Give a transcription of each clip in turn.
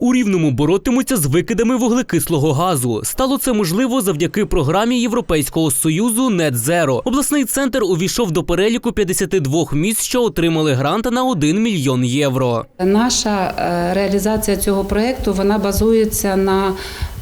У рівному боротимуться з викидами вуглекислого газу. Стало це можливо завдяки програмі Європейського союзу Net Zero. Обласний центр увійшов до переліку 52 міст, що отримали грант на 1 мільйон євро. Наша е, реалізація цього проєкту вона базується на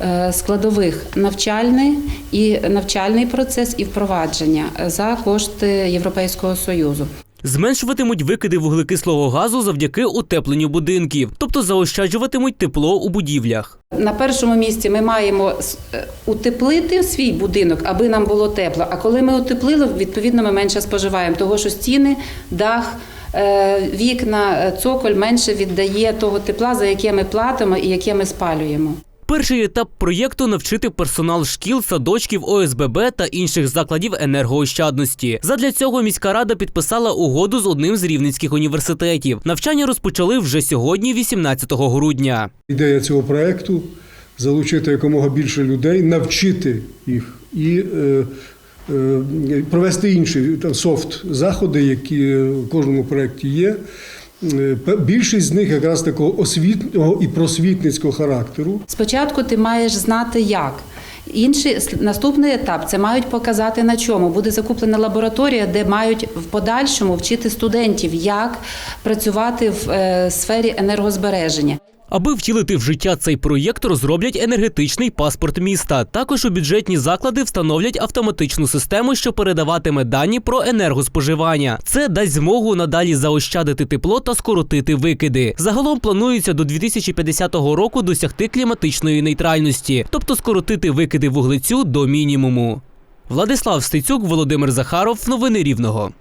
е, складових навчальний і навчальний процес і впровадження за кошти Європейського союзу. Зменшуватимуть викиди вуглекислого газу завдяки утепленню будинків, тобто заощаджуватимуть тепло у будівлях. На першому місці ми маємо е, утеплити свій будинок, аби нам було тепло. А коли ми утеплили, відповідно ми менше споживаємо, того що стіни, дах. е, Вікна, е, цоколь менше віддає того тепла, за яке ми платимо і яке ми спалюємо. Перший етап проєкту навчити персонал шкіл, садочків, ОСББ та інших закладів енергоощадності. Задля цього міська рада підписала угоду з одним з рівненських університетів. Навчання розпочали вже сьогодні, 18 грудня. Ідея цього проекту залучити якомога більше людей, навчити їх і е, е, провести інші там, софт заходи, які в кожному проєкті є. Е, Більшість з них якраз такого освітнього і просвітницького характеру. Спочатку ти маєш знати як. Інший наступний етап це мають показати на чому. Буде закуплена лабораторія, де мають в подальшому вчити студентів, як працювати в е, сфері енергозбереження. Аби втілити в життя цей проєкт, розроблять енергетичний паспорт міста. Також у бюджетні заклади встановлять автоматичну систему, що передаватиме дані про енергоспоживання. Це дасть змогу надалі заощадити тепло та скоротити викиди. Загалом планується до 2050 року досягти кліматичної нейтральності, тобто скоротити викиди вуглецю до мінімуму. Владислав Стецюк, Володимир Захаров. Новини Рівного.